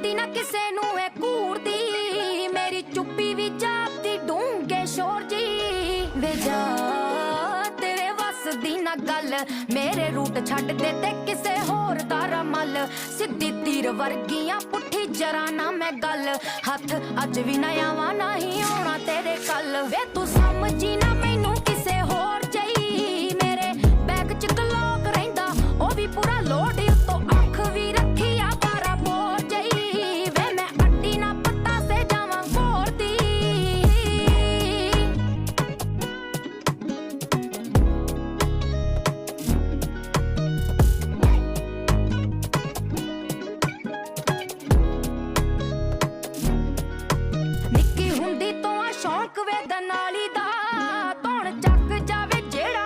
ਆਖਦੀ ਨਾ ਕਿਸੇ ਨੂੰ ਐ ਕੂੜਦੀ ਮੇਰੀ ਚੁੱਪੀ ਵੀ ਜਾਪਦੀ ਡੂੰਗੇ ਸ਼ੋਰ ਜੀ। ਵੇ ਜਾ, ਤੇਰੇ ਵਸ ਦੀ ਨਾ ਗੱਲ। ਮੇਰੇ ਰੂਟ ਛੱਡ ਦੇ ਤੇ ਕਿਸੇ ਹੋਰ ਦਾ ਰਮਲ। ਸਿੱਧੀ ਤੀਰ ਵਰਗੀਆਂ ਪੁੱਠੀ ਜਰਾ ਨਾ ਮੈਂ ਗੱਲ। ਹੱਥ ਅੱਜ ਵੀ ਨਾ ਆਵਾਂ ਨਹੀਂ ਆਉਣਾ ਤੇਰੇ ਕੱਲ। ਵੇ ਤੂੰ くべたな